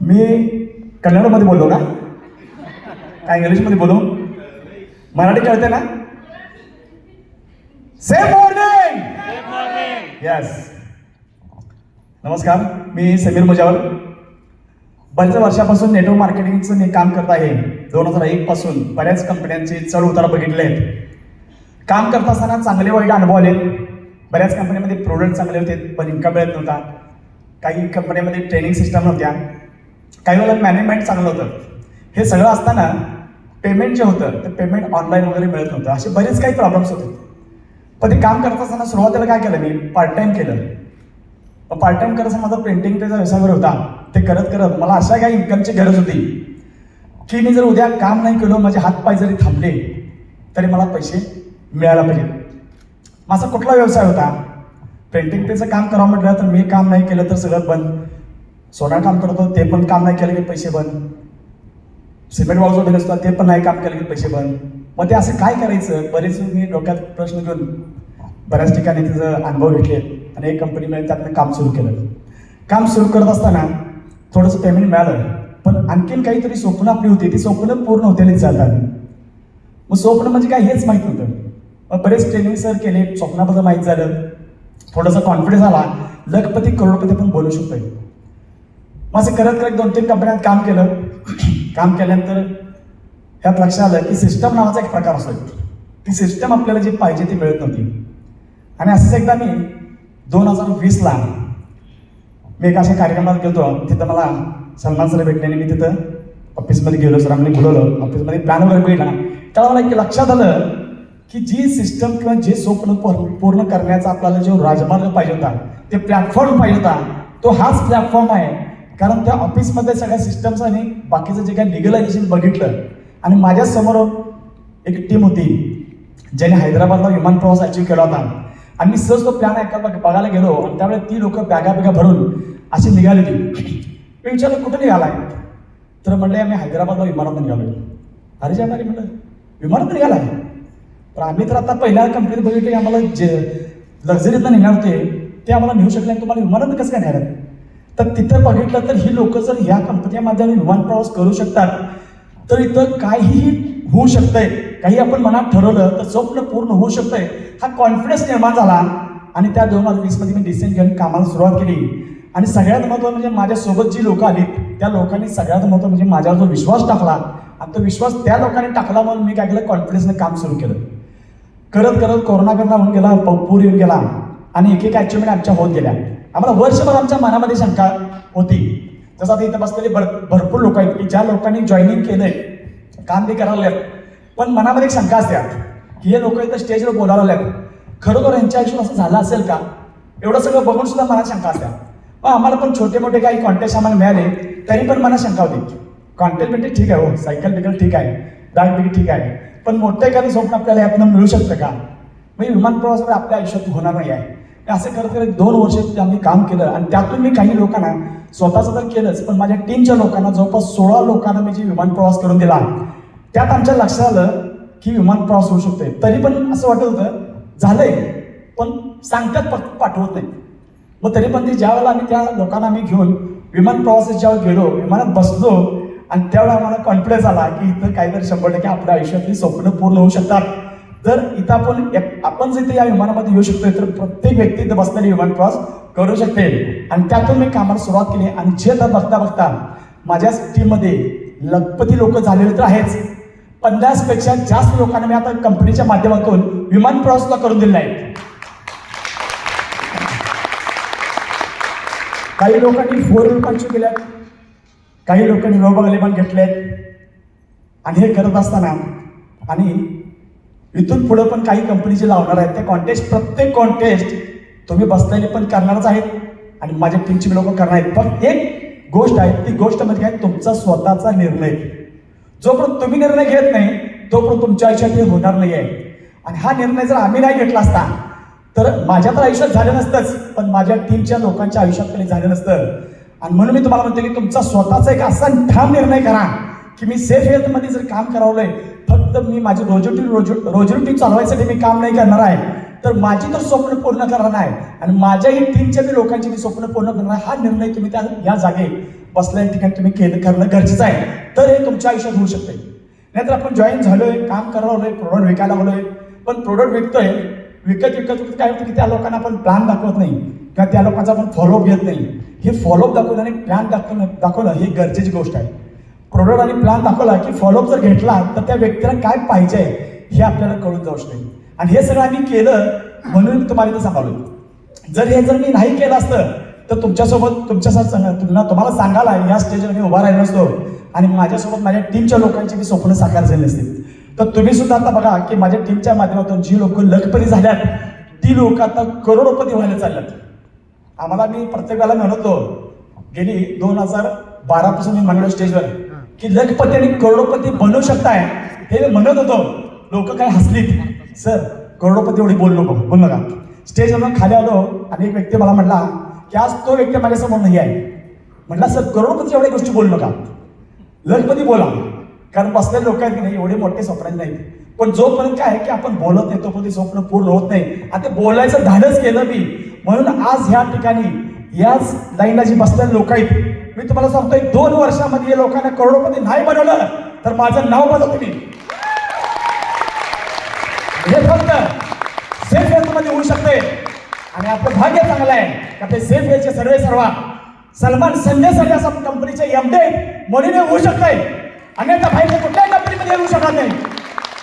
मी कन्नडमध्ये बोललो का काय इंग्लिशमध्ये बोलू? मराठी कळते ना? से मॉर्निंग यस नमस्कार मी समीर मुजावर. बऱ्याच वर्षापासून नेटवर्क मार्केटिंगचं मी काम करत आहे. दोन हजार एक पासून बऱ्याच कंपन्यांचे चढ उतार बघितले आहेत काम करत असताना चांगले वाईट अनुभव आले बऱ्याच कंपनीमध्ये प्रोडक्ट चांगले होते पण इन्कम मिळत नव्हता. काही कंपन्यामध्ये ट्रेनिंग सिस्टम नव्हत्या. काही वेळेला मॅनेजमेंट चांगलं होतं. हे सगळं असताना पेमेंट जे होतं ते पेमेंट ऑनलाईन वगैरे मिळत नव्हतं. असे बरेच काही प्रॉब्लेम्स होते. पण ते काम करत असताना सुरुवातीला काय केलं मी? पार्ट टाईम केलं. मग पार्ट टाईम करत असताना माझा प्रिंटिंग त्याचा व्यवसाय होता ते करत करत मला अशा काही इन्कमची गरज होती की मी जर उद्या काम नाही केलं माझे हातपाय जरी थांबले तरी मला पैसे मिळायला पाहिजे. माझा कुठला व्यवसाय होता? पेंटिंग पेचं काम करावं म्हटलं तर मी काम नाही केलं तर सगळं बंद. सोना काम करतो ते पण काम नाही केलं की पैसे बंद. सिमेंट वाळूचं बिल असतं ते पण नाही काम केलं की पैसे बंद. मग ते असं काय करायचं? बरेच मी डोक्यात प्रश्न घेऊन बऱ्याच ठिकाणी तिचं अनुभव घेतले आणि एक कंपनीमध्ये त्यातनं काम सुरू केलं. काम सुरू करत असताना थोडंसं पेमेंट मिळालं पण आणखीन काहीतरी स्वप्न आपली होती. ती स्वप्न पूर्ण होते आणि चालतात मग स्वप्न म्हणजे काय हेच माहीत नव्हतं. मग बरेच ट्रेनिंग सर केले स्वप्नाबद्दल माहीत झालं. थोडासा कॉन्फिडन्स आला. लखपती करोडपती पण बोलू शकतोय. मग असं करत करत दोन तीन कंपन्यात काम केलं. काम केल्यानंतर ह्यात लक्षात आलं की सिस्टम नावाचा एक प्रकार असतो ती सिस्टम आपल्याला जी पाहिजे ती मिळत नव्हती. आणि असंच एकदा मी दोन हजार वीसला मी एका अशा कार्यक्रमात गेलो तिथं मला सलमान सर भेटले आणि मी तिथं ऑफिसमध्ये गेलो. सरांनी बोलवलं. ऑफिसमध्ये प्लॅन वगैरे बघितला. त्याला मला एक लक्षात आलं की जी सिस्टम किंवा जे स्वप्न पूर्ण पूर्ण करण्याचा आपल्याला जो राजमार्ग पाहिजे होता ते प्लॅटफॉर्म पाहिजे होता तो हाच प्लॅटफॉर्म आहे. कारण त्या ऑफिसमध्ये सगळ्या सिस्टम्स आणि बाकीचं जे काही लिगलायझेशन बघितलं आणि माझ्यासमोर एक टीम होती ज्याने हैदराबादला विमान प्रवास अचीव केला होता. आणि मी सहज तो प्लॅन ऐकायला बघायला गेलो आणि त्यावेळेस ती लोक बॅगा बॅगा भरून अशी निघाली होती मी विचारलं कुठं निघालाय? तर म्हणले आम्ही हैदराबादला विमानात निघालो अरे जे म्हणलं विमानात निघालाय? पण आम्ही तर आता पहिल्या कंपनीत बघितलं आम्हाला जे लक्झरीतनं नेणार होते ते आम्हाला नेऊ शकले आणि तुम्हाला विमानात कसं काय नेणार? तर तिथं बघितलं तर ही लोक जर ह्या कंपनीच्या माध्यमाने विमान प्रवास करू शकतात तर इथं काहीही होऊ शकतंय. काही आपण मनात ठरवलं तर स्वप्न पूर्ण होऊ शकतंय. हा कॉन्फिडन्स निर्माण झाला आणि त्या दोन हजार वीसमध्ये मी डिसिजन घेऊन कामाला सुरुवात केली. आणि सगळ्यात महत्त्वाचं म्हणजे माझ्यासोबत जी लोकं आली त्या लोकांनी सगळ्यात महत्त्व म्हणजे माझ्यावर जो विश्वास टाकला आणि तो विश्वास त्या लोकांनी टाकला म्हणून मी काय केलं कॉन्फिडन्सनं काम सुरू केलं. करत करत कोरोना करता होऊन गेला पूर येऊन गेला. आणि एक एक अचिव्हमेंट आमच्या होत गेल्या. आम्हाला वर्षभर आमच्या मनामध्ये शंका होती. जसं आता इथं बसलेले भर भरपूर लोक आहेत की ज्या लोकांनी जॉईनिंग केलंय काम बी करायला लागत पण मनामध्ये एक शंका असते की हे लोक इथं स्टेजवर बोलायला लागत खरोखर यांच्या आयुष्यात असं झालं असेल का? एवढं सगळं बघून सुद्धा मनात शंका असल्या मग आम्हाला पण छोटे मोठे काही कॉन्टॅक्ट आम्हाला मिळाले तरी पण मला शंका होती. कॉन्टॅक्ट म्हणजे ठीक आहे हो सायकल बिकल ठीक आहे. बॅग ठीक आहे. पण मोठं एखादं स्वप्न आपल्याला यातनं मिळू शकतं का? म्हणजे विमान प्रवासामध्ये आपल्या आयुष्यात होणार नाही आहे. असं करत करत दोन वर्ष आम्ही काम केलं आणि त्यातून मी काही लोकांना स्वतःचं तर केलंच पण माझ्या टीमच्या लोकांना जवळपास सोळा लोकांना मी जे विमान प्रवास करून दिला त्यात आमच्या लक्षात आलं की विमान प्रवास होऊ शकतोय. तरी पण असं वाटत होतं झालंय पण सांगतात फक्त पाठवत नाही. मग तरी पण ते ज्या वेळेला आम्ही त्या लोकांना आम्ही घेऊन विमान प्रवासात ज्यावेळेला गेलो विमानात बसलो आणि त्यावेळेला आम्हाला कॉन्फिडन्स आला की इथं काहीतरी शंभर टक्के आपल्या आयुष्यातली स्वप्न पूर्ण होऊ शकतात. जर इथं आपण आपण जर इथे या विमानामध्ये येऊ शकतोय तर प्रत्येक व्यक्ती इथं बसलेली विमान प्रवास करू शकते. आणि त्यातून मी कामाला सुरुवात केली आणि जे आता बघता बघता माझ्या टीममध्ये लखपती लोक झालेले तर आहेच. पन्नासपेक्षा जास्त लोकांना मी आता कंपनीच्या माध्यमातून विमान प्रवास सुद्धा करून दिलेला आहे. काही लोकांनी फोर व्हीलर केल्यात काही लोकांनी विभागले पण घेतलेत. आणि हे करत असताना आणि इथून पुढं पण काही कंपनीचे लावणार आहेत ते कॉन्टेस्ट प्रत्येक कॉन्टेस्ट तुम्ही बसलेले पण करणारच आहेत आणि माझ्या टीमची लोक करणार आहेत. पण एक गोष्ट आहे ती गोष्ट म्हणजे काय तुमचा स्वतःचा निर्णय. जोपर्यंत तुम्ही निर्णय घेत नाही तोपर्यंत तुमच्या आयुष्यात हे होणार नाही आहे आणि हा निर्णय जर आम्ही नाही घेतला असता तर माझ्या तर आयुष्यात झालं नसतंच पण माझ्या टीमच्या लोकांच्या आयुष्यात तरी झालं नसतं. आणि म्हणून मी तुम्हाला म्हणतो की तुमचा स्वतःचा एक असा ठाम निर्णय करा की मी सेफ हेल्थमध्ये जर काम करावलंय फक्त मी माझी रोजोटी रोज रोजरोटी चालवायसाठी मी काम नाही करणार आहे तर माझी तर स्वप्न पूर्ण करणार आहे आणि माझ्याही टीमच्या बी लोकांची मी स्वप्न पूर्ण करणार हा निर्णय तुम्ही त्या या जागे बसल्या ठिकाणी तुम्ही केलं करणं गरजेचं आहे. तर हे तुमच्या आयुष्यात होऊ शकते नाहीतर आपण जॉईन झालोय काम करावं प्रोडक्ट विकायला लागलोय पण प्रोडक्ट विकतोय विकत विकत विकत काय होतं की त्या लोकांना आपण प्लॅन दाखवत नाही. किंवा त्या लोकांचा आपण फॉलोअप घेत नाही. हे फॉलोअप दाखवणं आणि प्लॅन दाखवणं दाखवणं ही गरजेची गोष्ट आहे. प्रोडक्ट आणि प्लॅन दाखवला की फॉलोअप जर घेतला तर त्या व्यक्तीला काय पाहिजे हे आपल्याला कळून जाऊ शकते. आणि हे सगळं आम्ही केलं म्हणून मी तुम्हाला इथं सांगालो जर हे जर मी नाही केलं असतं तर तुमच्यासोबत तुमच्यासोबत तुम्हाला तुम्हाला सांगायला या स्टेजवर मी उभा राहिलो असतो. आणि माझ्यासोबत माझ्या टीमच्या लोकांची मी स्वप्न साकार झाली असतील तर तुम्ही सुद्धा आता बघा की माझ्या टीमच्या माध्यमातून जी लोक लखपती झाल्यात ती लोक आता करोडोपती व्हायला चालल्यात. आम्हाला मी प्रत्येकाला म्हणतो गेली दोन हजार बारा पासून मी म्हणलो स्टेजवर की लखपती आणि करोडोपती बनवू शकताय हे म्हणत होतो. लोक काय हसलीत. सर करोडोपती एवढी बोल नको बोल नका स्टेजवरून खाली आलो आणि एक व्यक्ती मला म्हणला की आज तो व्यक्ती माझ्यासमोर नाही आहे. म्हटला सर करोडपती एवढ्या गोष्टी बोलू नका. लखपती बोला. कारण बसलेले लोक आहेत की नाही एवढे मोठे स्वप्न नाही पण जोपर्यंत काय आहे की आपण बोलत नाही तोपर्यंत स्वप्न पूर्ण होत नाही. आता बोलायचं धाडच केलं मी. म्हणून आज ह्या ठिकाणी याच लाईनला जी बसलेले लोक आहेत मी तुम्हाला सांगतोय दोन वर्षामध्ये या लोकांना करोडोपती नाही बनवलं तर माझं नाव बदल तुम्ही. हे फक्त सेफ हेल्थमध्ये होऊ शकते. आणि आपलं भाग्य चांगलं आहे का ते सेफ हेल्थचे सर्वे सर्व. सलमान संजयसाठी असं कंपनीचे एमडे म्हणून होऊ शकते अन्यथा बाहेर कुठल्याही कंपनीमध्ये येऊ शकत नाही.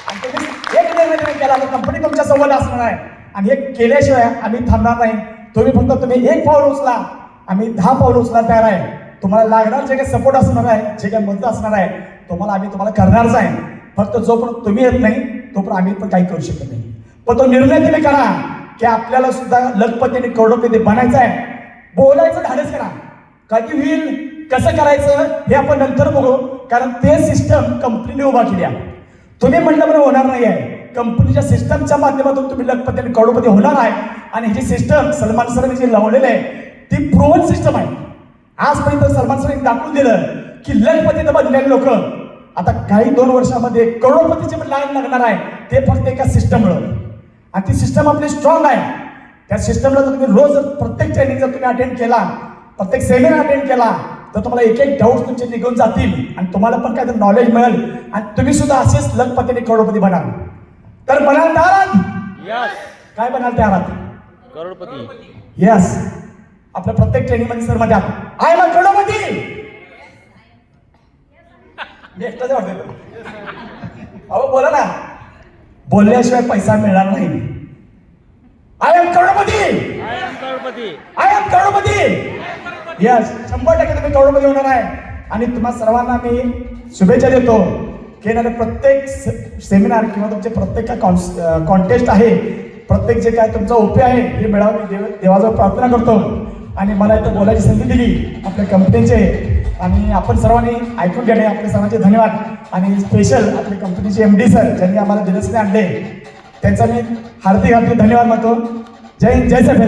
आणि तुम्ही एक निर्णय तुम्ही केला तर कंपनी तुमच्या संवाद असणार आहे. आणि हे केल्याशिवाय आम्ही थांबणार नाही. तुम्ही फक्त तुम्ही एक पाऊल उचला. आम्ही दहा पाऊल उचला तयार आहे. तुम्हाला लागणार जे काही सपोर्ट असणार आहे जे काही मदत असणार आहे तुम्हाला आम्ही तुम्हाला करणारच आहे. फक्त जो पण तुम्ही येत नाही तो पण आम्ही पण काही करू शकत नाही. पण तो निर्णय तुम्ही करा की आपल्याला सुद्धा लखपती आणि बनायचं आहे. बोलायचं धाडस करा. कधी होईल कसं करायचं हे आपण नंतर बघू. कारण ते सिस्टम कंपनीने उभा केली आहे. तुम्ही म्हणलं म्हणून होणार नाही आहे कंपनीच्या सिस्टमच्या माध्यमातून तुम्ही लखपती आणि करोडपती होणार आहे. आणि ही जी सिस्टम सलमान सरांनी जी लावलेली आहे ती प्रोवन सिस्टम आहे. आजपर्यंत सलमान सरांनी दाखवून दिलं की लखपतीनं बनलेले लोक. आता काही दोन वर्षामध्ये करोडपतीचे पण लाईन लागणार आहे. ते फक्त एका सिस्टममुळं आणि ती सिस्टम आपली स्ट्रॉंग आहे. त्या सिस्टमला जर तुम्ही रोज प्रत्येक ट्रेनिंग जर तुम्ही अटेंड केला प्रत्येक सेमिनार अटेंड केला तर तुम्हाला एक एक डाऊट तुमचे निघून जातील. आणि तुम्हाला पण काहीतरी नॉलेज मिळेल. आणि तुम्ही सुद्धा असेच लखपती आणि करोडपती बनाल. तर बनाल तयार आहात यस काय बनाल तयार आहात करोडपती. यस आपल्या प्रत्येक ट्रेनिंगमध्ये सरमध्ये आय एम करोडपती! मी एकटाच वाटतो अहो बोला ना. बोलल्याशिवाय पैसा मिळणार नाही. I am crorepati! I am crorepati. I am crorepati! Yes शंभर टक्के तुम्ही करोडपती होणार आहे. आणि तुम्हा सर्वांना मी शुभेच्छा देतो की येणारे प्रत्येक सेमिनार किंवा तुमचे प्रत्येक काय कॉन्स कॉन्टेस्ट आहे. प्रत्येक जे काय तुमचा ओपी आहे हे मिळावं मी देव देवाजवळ प्रार्थना करतो. आणि मला इथं बोलायची संधी दिली आपल्या कंपनीचे आणि आपण सर्वांनी ऐकून घेणे आपले सर्वांचे धन्यवाद. आणि स्पेशल आपल्या कंपनीचे एम डी सर ज्यांनी आम्हाला दिनसने आणले. त्यांचा मी हार्दिक हार्दिक धन्यवाद मानतो. जय हिंद जय सर